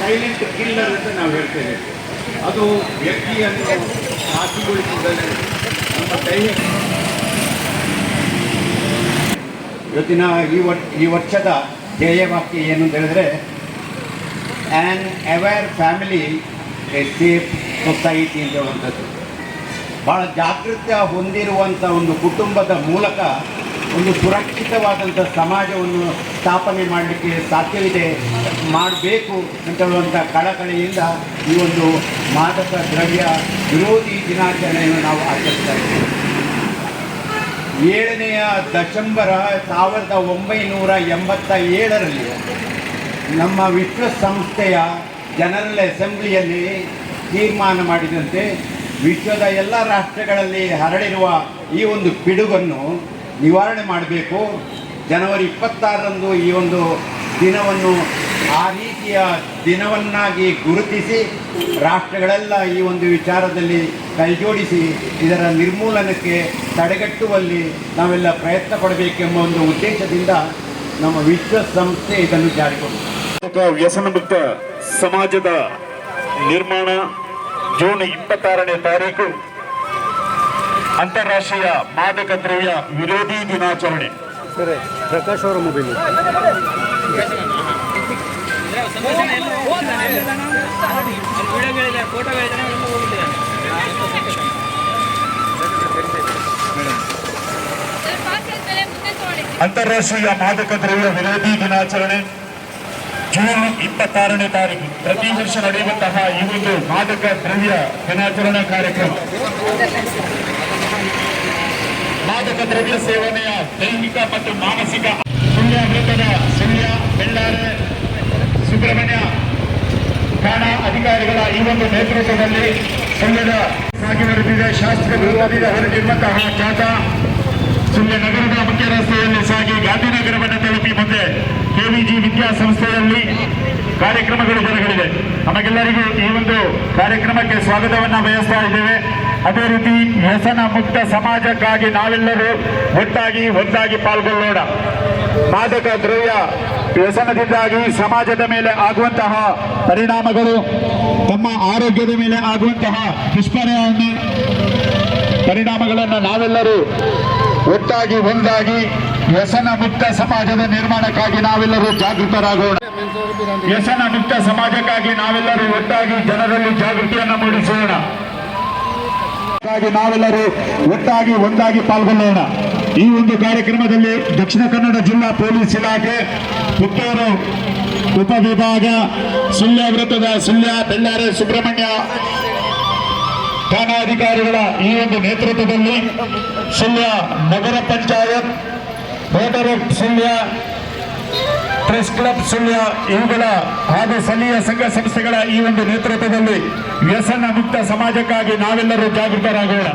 Silent killer ಅಂತ ನಾವು ಹೇಳ್ತೇವೆ. ಅದು ವ್ಯಕ್ತಿಯನ್ನು ನಾಶಿಗೊಳಿಸುವುದನ್ನು ನಮ್ಮ ದೈಹಿಕ ಇವತ್ತಿನ ಈ ವರ್ಷ ಈ ವರ್ಷದ ಧ್ಯೇಯವಾಕ್ಯ ಏನು ಅಂತ ಹೇಳಿದ್ರೆ an aware family a safe society ಅಂತ ಹೇಳುವಂಥದ್ದು. ಭಾಳ ಜಾಗೃತ ಹೊಂದಿರುವಂಥ ಒಂದು ಕುಟುಂಬದ ಮೂಲಕ ಒಂದು ಸುರಕ್ಷಿತವಾದಂಥ ಸಮಾಜವನ್ನು ಸ್ಥಾಪನೆ ಮಾಡಲಿಕ್ಕೆ ಸಾಧ್ಯವಿದೆ, ಮಾಡಬೇಕು ಅಂತ ಹೇಳುವಂಥ ಕಳಕಳಿಯಿಂದ ಈ ಒಂದು ಮಾದಕ ದ್ರವ್ಯ ವಿರೋಧಿ ದಿನಾಚರಣೆಯನ್ನು ನಾವು ಆಚರಿಸ್ತಾ ಇದ್ದೇವೆ. ಏಳನೆಯ ದಶಂಬರ ಸಾವಿರದ ಒಂಬೈನೂರ ಎಂಬತ್ತ ಏಳರಲ್ಲಿ ನಮ್ಮ ವಿಶ್ವಸಂಸ್ಥೆಯ ಜನರಲ್ ಅಸೆಂಬ್ಲಿಯಲ್ಲಿ ತೀರ್ಮಾನ ಮಾಡಿದಂತೆ ವಿಶ್ವದ ಎಲ್ಲ ರಾಷ್ಟ್ರಗಳಲ್ಲಿ ಹರಡಿರುವ ಈ ಒಂದು ಪಿಡುಗನ್ನು ನಿವಾರಣೆ ಮಾಡಬೇಕು. ಜನವರಿ ಇಪ್ಪತ್ತಾರರಂದು ಈ ಒಂದು ದಿನವನ್ನು ಆ ರೀತಿಯ ದಿನವನ್ನಾಗಿ ಗುರುತಿಸಿ, ರಾಷ್ಟ್ರಗಳೆಲ್ಲ ಈ ಒಂದು ವಿಚಾರದಲ್ಲಿ ಕೈಜೋಡಿಸಿ, ಇದರ ನಿರ್ಮೂಲನಕ್ಕೆ ತಡೆಗಟ್ಟುವಲ್ಲಿ ನಾವೆಲ್ಲ ಪ್ರಯತ್ನ ಪಡಬೇಕೆಂಬ ಒಂದು ಉದ್ದೇಶದಿಂದ ನಮ್ಮ ವಿಶ್ವಸಂಸ್ಥೆ ಇದನ್ನು ಜಾರಿಗೊಂಡಿದೆ. ವ್ಯಸನಮುಕ್ತ ವ್ಯಸನ ಮುಕ್ತ ಸಮಾಜದ ನಿರ್ಮಾಣ ಜೂನ್ ಇಪ್ಪತ್ತಾರನೇ ತಾರೀಕು ಅಂತಾರಾಷ್ಟ್ರೀಯ ಮಾದಕ ದ್ರವ್ಯ ವಿರೋಧಿ ದಿನಾಚರಣೆ. ಪ್ರಕಾಶ್ ಅವರ ಮೊಬೈಲ್. ಅಂತಾರಾಷ್ಟ್ರೀಯ ಮಾದಕ ದ್ರವ್ಯ ವಿರೋಧಿ ದಿನಾಚರಣೆ. ಜೂನ್ ಇಪ್ಪತ್ತಾರನೇ ತಾರೀಕು. ಪ್ರತಿ ವರ್ಷ ನಡೆಯುವಂತಹ ಈ ಒಂದು ಮಾದಕ ದ್ರವ್ಯ ದಿನಾಚರಣೆ ಕಾರ್ಯಕ್ರಮ. ಮಾದಕ ದ್ರವ್ಯ ಸೇವನೆಯ ದೈಹಿಕ ಮತ್ತು ಮಾನಸಿಕ ಸುಳ್ಯ ವೃತ್ತದ ಸುಳ್ಯ ಬೆಳ್ಳಾರೆ ಸುಬ್ರಹ್ಮಣ್ಯ ಠಾಣಾ ಅಧಿಕಾರಿಗಳ ಈ ಒಂದು ನೇತೃತ್ವದಲ್ಲಿ ಸುಳ್ಯದ ಸಾಗಿ ನಡೆದಿದೆ ಶಾಸ್ತ್ರ ವೃತ್ತದಿಂದ ಹೊರಟಿರುವಂತಹ ಜಾಥಾ ಸುಳ್ಯ ನಗರದ ಮುಖ್ಯ ರಸ್ತೆಯಲ್ಲಿ ಸಾಗಿ ಗಾಂಧಿನಗರವನ್ನು ತಲುಪಿ ಮುಂದೆ ಕೆವಿಜಿ ವಿದ್ಯಾಸಂಸ್ಥೆಯಲ್ಲಿ ಕಾರ್ಯಕ್ರಮಗಳು ಜರುಗಲಿದೆ ನಮಗೆಲ್ಲರಿಗೂ ಈ ಒಂದು ಕಾರ್ಯಕ್ರಮಕ್ಕೆ ಸ್ವಾಗತವನ್ನು ಬಯಸ್ತಾ ಇದ್ದೇವೆ. ಅದೇ ರೀತಿ ವ್ಯಸನ ಮುಕ್ತ ಸಮಾಜಕ್ಕಾಗಿ ನಾವೆಲ್ಲರೂ ಒಟ್ಟಾಗಿ ಒಂದಾಗಿ ಪಾಲ್ಗೊಳ್ಳೋಣ. ಮಾದಕ ದ್ರವ್ಯ ವ್ಯಸನದಿಂದಾಗಿ ಸಮಾಜದ ಮೇಲೆ ಆಗುವಂತಹ ಪರಿಣಾಮಗಳು, ತಮ್ಮ ಆರೋಗ್ಯದ ಮೇಲೆ ಆಗುವಂತಹ ದುಷ್ಪರಿಣಾಮ ಪರಿಣಾಮಗಳನ್ನು ನಾವೆಲ್ಲರೂ ಒಟ್ಟಾಗಿ ಒಂದಾಗಿ ವ್ಯಸನ ಮುಕ್ತ ಸಮಾಜದ ನಿರ್ಮಾಣಕ್ಕಾಗಿ ನಾವೆಲ್ಲರೂ ಜಾಗೃತರಾಗೋಣ. ವ್ಯಸನ ಮುಕ್ತ ಸಮಾಜಕ್ಕಾಗಿ ನಾವೆಲ್ಲರೂ ಒಟ್ಟಾಗಿ ಜನರಲ್ಲಿ ಜಾಗೃತಿಯನ್ನು ಮೂಡಿಸೋಣ. ಹಾಗಾಗಿ ನಾವೆಲ್ಲರೂ ಒಟ್ಟಾಗಿ ಒಂದಾಗಿ ಪಾಲ್ಗೊಳ್ಳೋಣ. ಈ ಒಂದು ಕಾರ್ಯಕ್ರಮದಲ್ಲಿ ದಕ್ಷಿಣ ಕನ್ನಡ ಜಿಲ್ಲಾ ಪೊಲೀಸ್ ಇಲಾಖೆ ಪುತ್ತೂರು ಉಪವಿಭಾಗ ಸುಳ್ಯ ವೃತ್ತದ ಸುಳ್ಯ ಬೆಳ್ಳಾರೆ ಸುಬ್ರಹ್ಮಣ್ಯ ಠಾಣಾಧಿಕಾರಿಗಳ ಈ ಒಂದು ನೇತೃತ್ವದಲ್ಲಿ ಸುಳ್ಯ ನಗರ panchayat, rotary Sullia, press club Sullia ಇವುಗಳ ಹಾಗೂ ಸ್ಥಳೀಯ ಸಂಘ ಸಂಸ್ಥೆಗಳ ಈ ಒಂದು ನೇತೃತ್ವದಲ್ಲಿ ವ್ಯಸನ ಮುಕ್ತ ಸಮಾಜಕ್ಕಾಗಿ ನಾವೆಲ್ಲರೂ ಜಾಗೃತರಾಗೋಣ.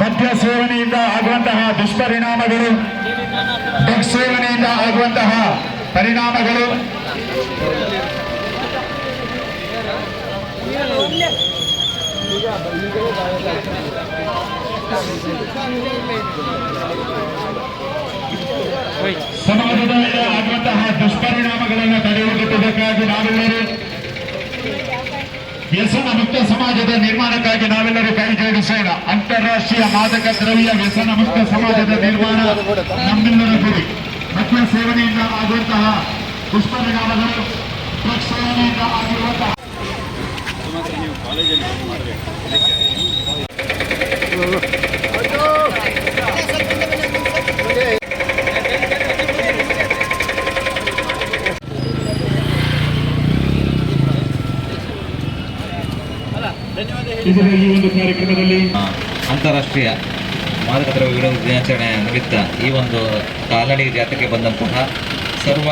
ಮದ್ಯ ಸೇವನೆಯಿಂದ ಆಗುವಂತಹ ದುಷ್ಪರಿಣಾಮಗಳು ಡ್ರಗ್ಸ್ ಸೇವನೆಯಿಂದ ಆಗುವಂತಹ ಪರಿಣಾಮಗಳು. ಸಮಾಜದ ಆಗುವಂತಹ ದುಷ್ಪರಿಣಾಮಗಳನ್ನು ತಡೆಯುವುದಕ್ಕಾಗಿ ನಾವೆಲ್ಲರೂ ವ್ಯಸನ ಮುಕ್ತ ಸಮಾಜದ ನಿರ್ಮಾಣಕ್ಕಾಗಿ ನಾವೆಲ್ಲರೂ ಕೈ ಜೋಡಿಸೋಣ. ಅಂತಾರಾಷ್ಟ್ರೀಯ ಮಾದಕ ದ್ರವ್ಯ ವ್ಯಸನ ಮುಕ್ತ ಸಮಾಜದ ನಿರ್ಮಾಣ ನಮ್ಮೆಲ್ಲರ ಗುರಿ ಮದ್ಯ ಸೇವನೆಯಿಂದ ಆಗುವಂತಹ ದುಷ್ಪರಿಣಾಮಗಳು ಸೇವನೆಯಿಂದ ಆಗಿರುವಂತಹ ಇದರ ಈ ಒಂದು ಅಂತಾರಾಷ್ಟ್ರೀಯ ಮಾದಕ ದ್ರವ್ಯ ವಿರೋಧ ದಿನಾಚರಣೆ ನಿಮಿತ್ತ ಈ ಒಂದು ಕಾಲಡಿ ಜಾತ್ರೆಗೆ ಬಂದಂತಹ ಸರ್ವ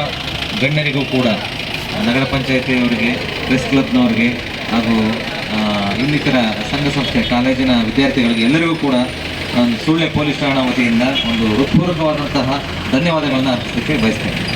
ಗಣ್ಯರಿಗೂ ಕೂಡ ನಗರ ಪಂಚಾಯತಿಯವರಿಗೆ, ಪ್ರೆಸ್ ಕ್ಲಬ್ನವ್ರಿಗೆ ಹಾಗೂ ಇನ್ನಿತರ ಸಂಘ ಸಂಸ್ಥೆ, ಕಾಲೇಜಿನ ವಿದ್ಯಾರ್ಥಿಗಳಿಗೆ ಎಲ್ಲರಿಗೂ ಕೂಡ ಸುಳ್ಳೆ ಪೊಲೀಸ್ ಠಾಣಾ ವತಿಯಿಂದ ಒಂದು ಹೃತ್ಪೂರ್ವಕವಾದಂತಹ ಧನ್ಯವಾದಗಳನ್ನು ಅರ್ಪಿಸಲಿಕ್ಕೆ ಬಯಸ್ತೇನೆ.